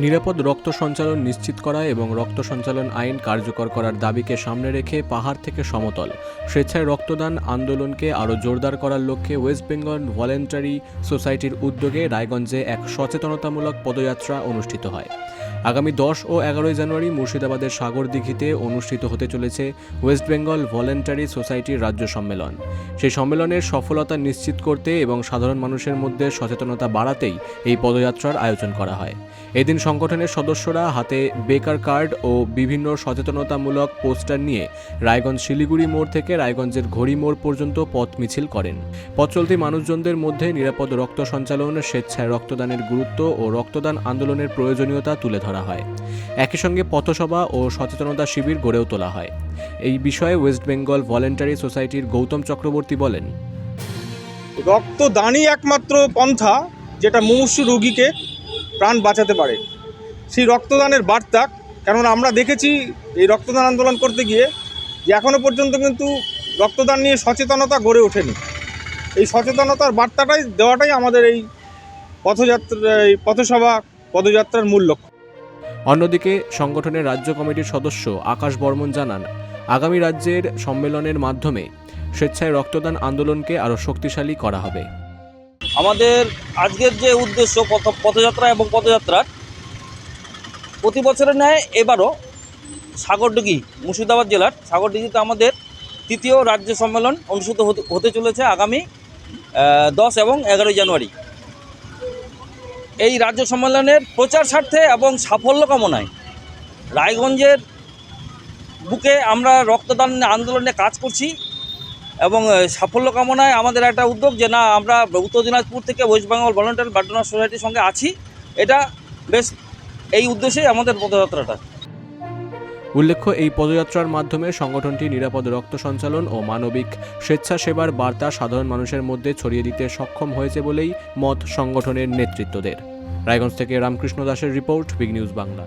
নিরাপদ রক্ত সঞ্চালন নিশ্চিত করা এবং রক্ত সঞ্চালন আইন কার্যকর করার দাবিকে সামনে রেখে পাহাড় থেকে সমতল। স্বেচ্ছায় রক্তদান আন্দোলনকে আরও জোরদার করার লক্ষ্যে ওয়েস্ট বেঙ্গল ভলেন্টারি সোসাইটির উদ্যোগে রায়গঞ্জে এক সচেতনতামূলক পদযাত্রা অনুষ্ঠিত হয়। আগামী দশ ও এগারোই জানুয়ারি মুর্শিদাবাদের সাগরদিঘিতে অনুষ্ঠিত হতে চলেছে ওয়েস্ট বেঙ্গল ভলেন্টারি সোসাইটির রাজ্য সম্মেলন। সেই সম্মেলনের সফলতা নিশ্চিত করতে এবং সাধারণ মানুষের মধ্যে সচেতনতা বাড়াতেই এই পদযাত্রার আয়োজন করা হয়। এদিন সংগঠনের সদস্যরা হাতে বেকার কার্ড ও বিভিন্ন সচেতনতামূলক পোস্টার নিয়ে রায়গঞ্জ শিলিগুড়ি মোড় থেকে রায়গঞ্জের ঘড়ি মোড় পর্যন্ত পথ মিছিল করেন। পথ চলতি মানুষজনদের মধ্যে নিরাপদ রক্ত সঞ্চালন, স্বেচ্ছায় রক্তদানের গুরুত্ব ও রক্তদান আন্দোলনের প্রয়োজনীয়তা তুলে ধরা হয়। একই সঙ্গে পথসভা ও সচেতনতা শিবির গড়েও তোলা হয়। এই বিষয়ে ওয়েস্ট বেঙ্গল ভলেন্টারি সোসাইটির গৌতম চক্রবর্তী বলেন। রক্তদানই একমাত্র পন্থা যেটা মুমূর্ষু রোগীকে প্রাণ বাঁচাতে পারে। সেই রক্তদানের বার্তা, কেননা আমরা দেখেছি এই রক্তদান আন্দোলন করতে গিয়ে যে এখনও পর্যন্ত কিন্তু রক্তদান নিয়ে সচেতনতা গড়ে ওঠেনি। এই সচেতনতার বার্তাটাই, দেওয়াটাই আমাদের এই পথযাত্রা, এই পথসভা, পদযাত্রার মূল লক্ষ্য। অন্যদিকে সংগঠনের রাজ্য কমিটির সদস্য আকাশ বর্মন জানান, আগামী রাজ্যের সম্মেলনের মাধ্যমে স্বেচ্ছায় রক্তদান আন্দোলনকে আরও শক্তিশালী করা হবে। আমাদের আজকের যে উদ্দেশ্য পথ- পথযাত্রা এবং পদযাত্রার প্রতি বছরের ন্যায় এবারও সাগরডিঘি মুর্শিদাবাদ জেলার সাগরডিঘিতে আমাদের তৃতীয় রাজ্য সম্মেলন অনুষ্ঠিত হতে চলেছে আগামী দশ এবং এগারোই জানুয়ারি। এই রাজ্য সম্মেলনের প্রচার স্বার্থে এবং সাফল্য কামনায় রায়গঞ্জের বুকে আমরা রক্তদান আন্দোলনে কাজ করছি এবং সাফল্য কামনায় আমাদের একটা উদ্যোগ যে না, আমরা উত্তর দিনাজপুর থেকে West Bengal voluntary blood donor সোসাইটির সঙ্গে আছি। এটা বেশ এই উদ্দেশ্যেই আমাদের পদযাত্রাটা। উল্লেখ্য, এই পদযাত্রার মাধ্যমে সংগঠনটি নিরাপদ রক্ত সঞ্চালন ও মানবিক স্বেচ্ছাসেবার বার্তা সাধারণ মানুষের মধ্যে ছড়িয়ে দিতে সক্ষম হয়েছে বলেই মত সংগঠনের নেতৃত্বদের। রায়গঞ্জ থেকে রামকৃষ্ণ দাসের রিপোর্ট বিগ নিউজ বাংলা।